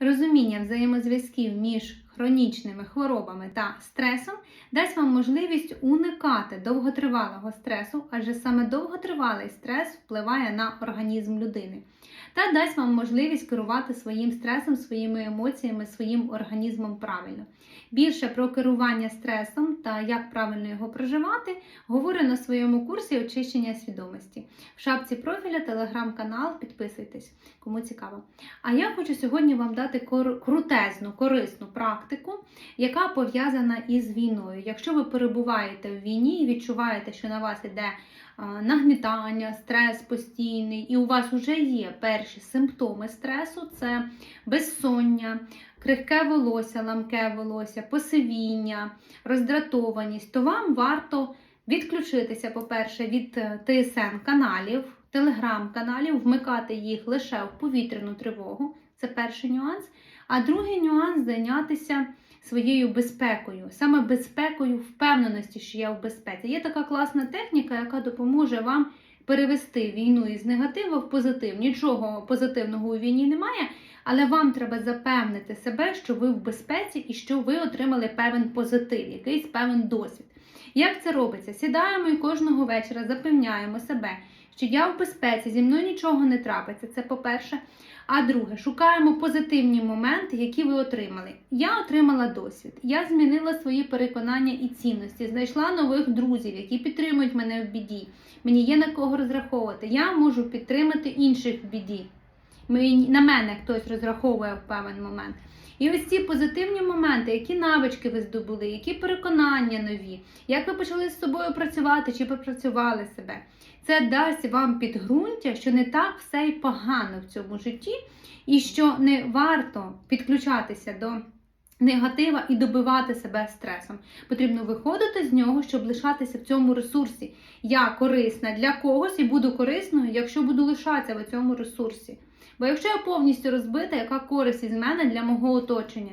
Розуміння взаємозв'язків між хронічними хворобами та стресом дасть вам можливість уникати довготривалого стресу, адже саме довготривалий стрес впливає на організм людини. Та дасть вам можливість керувати своїм стресом, своїми емоціями, своїм організмом правильно. Більше про керування стресом та як правильно його проживати говорю на своєму курсі очищення свідомості. В шапці профіля телеграм-канал, підписуйтесь, кому цікаво. А я хочу сьогодні вам дати крутезну, корисну практику, яка пов'язана із війною. Якщо ви перебуваєте в війні і відчуваєте, що на вас іде нагнітання, стрес постійний, і у вас вже є перші симптоми стресу: це безсоння, крихке волосся, ламке волосся, посивіння, роздратованість, то вам варто відключитися, по-перше, від е, ТСН каналів, телеграм-каналів, вмикати їх лише в повітряну тривогу. Це перший нюанс. А другий нюанс зайнятися своєю безпекою, саме безпекою впевненості, що я в безпеці. Є така класна техніка, яка допоможе вам перевести війну із негативу в позитив. Нічого позитивного у війні немає, але вам треба запевнити себе, що ви в безпеці і що ви отримали певен позитив, якийсь певен досвід. Як це робиться? Сідаємо і кожного вечора запевняємо себе, що я в безпеці, зі мною нічого не трапиться. Це по-перше. А друге, шукаємо позитивні моменти, які ви отримали. Я отримала досвід, я змінила свої переконання і цінності, знайшла нових друзів, які підтримують мене в біді. Мені є на кого розраховувати. Я можу підтримати інших в біді. На мене хтось розраховує в певний момент. І ось ці позитивні моменти, які навички ви здобули, які переконання нові, як ви почали з собою працювати чи попрацювали себе. Це дасть вам підґрунтя, що не так все й погано в цьому житті, і що не варто підключатися до негатива і добивати себе стресом. Потрібно виходити з нього, щоб лишатися в цьому ресурсі. Я корисна для когось і буду корисною, якщо буду лишатися в цьому ресурсі. Бо якщо я повністю розбита, яка користь із мене для мого оточення?